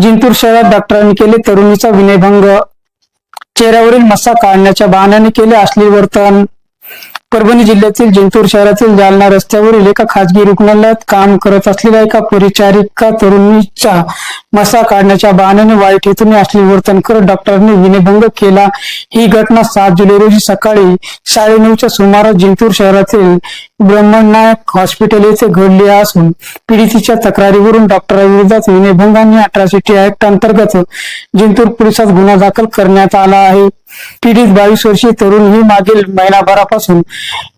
जिंतूर शहरात डॉक्टरांनी केले तरुणीचा विनयभंग. चेहऱ्यावरील मस्सा काढण्याच्या बहाण्याने केले अश्लील वर्तन. परभणी जिल्ह्यातील जिंतूर शहरातील जालना रस्त्यावरील एका खासगी रुग्णालयात काम करत असलेल्या एका परिचारिका तरुणीचा मसा काढण्याच्या बहाण्याने वाईट हेतूने असले वर्तन करत डॉक्टरांनी विनयभंग केला. ही घटना सात जुलै रोजी सकाळी साडेनऊच्या सुमारास जिंतूर शहरातील ब्रह्मनायक हॉस्पिटल येथे घडली असून पीडितीच्या तक्रारीवरून डॉक्टरांविरोधात विनयभंग आणि टी ऍक्ट अंतर्गत जिंतूर पोलिसात गुन्हा दाखल करण्यात आला आहे. पीडित बावीस वर्षीय तरुण ही मागील महिनाभरापासून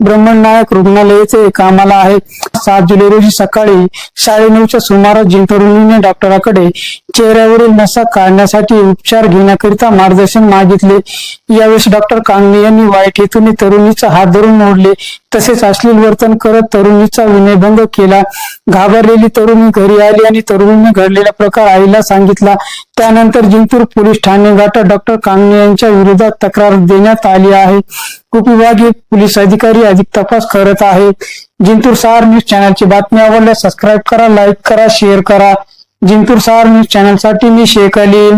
ब्रह्मनायक रुग्णालय कामाला आहे. सात जुलै रोजी सकाळी साडेनऊच्या सुमारास जी तरुणीने डॉक्टराकडे चेहऱ्यावरील नसा काढण्यासाठी उपचार घेण्याकरिता मार्गदर्शन मागितले. यावेळेस डॉक्टर कांगणे यांनी वाईट हेतूने तरुणीचा हात धरून मोडले तसेच अश्लील वर्तन करत तरुणीचा विनयभंग केला. घाबरलेली तरुणी घरी आली आणि तरुणीने घडलेला प्रकार आईला सांगितला. त्यानंतर जिंतूर पोलीस ठाणे गाठा डॉक्टर कांगणे यांच्या विरोधात तक्रार देण्यात आली आहे. उपविभागीय पोलीस अधिकारी अधिक तपास करत आहेत जिंतूर सहार न्यूज चॅनलची बातमी आवडल्यास सबस्क्राईब करा लाईक करा शेअर करा. जिंतूर सहार न्यूज चॅनलसाठी मी शेख अली